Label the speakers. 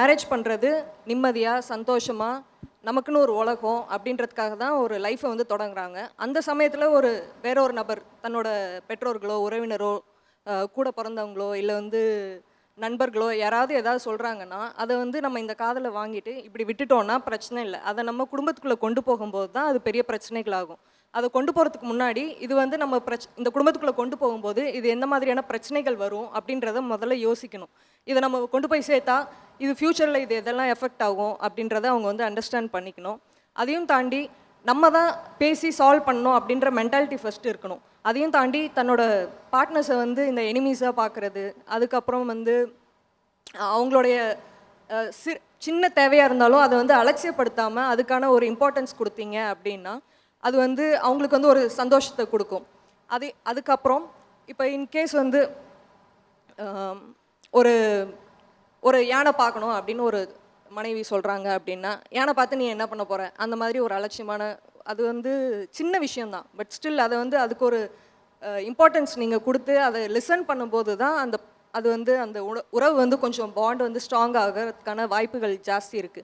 Speaker 1: Marriage பண்ணுறது நிம்மதியாக சந்தோஷமாக நமக்குன்னு ஒரு உலகம் அப்படின்றதுக்காக தான் ஒரு லைஃப்பை வந்து தொடங்குறாங்க. அந்த சமயத்தில் ஒரு வேற ஒரு நபர் தன்னோட பெற்றோர்களோ உறவினரோ கூட பிறந்தவங்களோ இல்லை வந்து நண்பர்களோ யாராவது ஏதாவது சொல்கிறாங்கன்னா அதை வந்து நம்ம இந்த காதலை வாங்கிட்டு இப்படி விட்டுட்டோன்னா பிரச்சனை இல்லை. அதை நம்ம குடும்பத்துக்குள்ளே கொண்டு போகும்போது தான் அது பெரிய பிரச்சனைகளாகும். அதை கொண்டு போகிறதுக்கு முன்னாடி இது வந்து நம்ம பிரச் இந்த குடும்பத்துக்குள்ளே கொண்டு போகும்போது இது எந்த மாதிரியான பிரச்சனைகள் வரும் அப்படின்றத முதல்ல யோசிக்கணும். இதை நம்ம கொண்டு போய் சேர்த்தா இது ஃப்யூச்சரில் இது எதெல்லாம் எஃபெக்ட் ஆகும் அப்படின்றத அவங்க வந்து அண்டர்ஸ்டாண்ட் பண்ணிக்கணும். அதையும் தாண்டி நம்ம தான் பேசி சால்வ் பண்ணணும் அப்படின்ற மென்டாலிட்டி ஃபஸ்ட்டு இருக்கணும். அதையும் தாண்டி தன்னோட பார்ட்னர்ஸை வந்து இந்த எனிமீஸாக பார்க்குறது அதுக்கப்புறம் வந்து அவங்களுடைய சி சின்ன தேவையாக இருந்தாலும் அதை வந்து அலட்சியப்படுத்தாமல் அதுக்கான ஒரு இம்பார்ட்டன்ஸ் கொடுத்தீங்க அப்படின்னா அது வந்து அவங்களுக்கு வந்து ஒரு சந்தோஷத்தை கொடுக்கும். அது அதுக்கப்புறம் இப்போ இன்கேஸ் வந்து ஒரு ஒரு யானை பார்க்கணும் அப்படின்னு ஒரு மனைவி சொல்கிறாங்க அப்படின்னா யானை பார்த்து நீ என்ன பண்ண போகிற அந்த மாதிரி ஒரு அலட்சியமான அது வந்து சின்ன விஷயம்தான். பட் ஸ்டில் அதை வந்து அதுக்கு ஒரு இம்பார்ட்டன்ஸ் நீங்கள் கொடுத்து அதை லிசன் பண்ணும்போது தான் அந்த அது வந்து அந்த உறவு வந்து கொஞ்சம் பாண்ட் வந்து ஸ்ட்ராங் ஆகிறதுக்கான வாய்ப்புகள் ஜாஸ்தி இருக்குது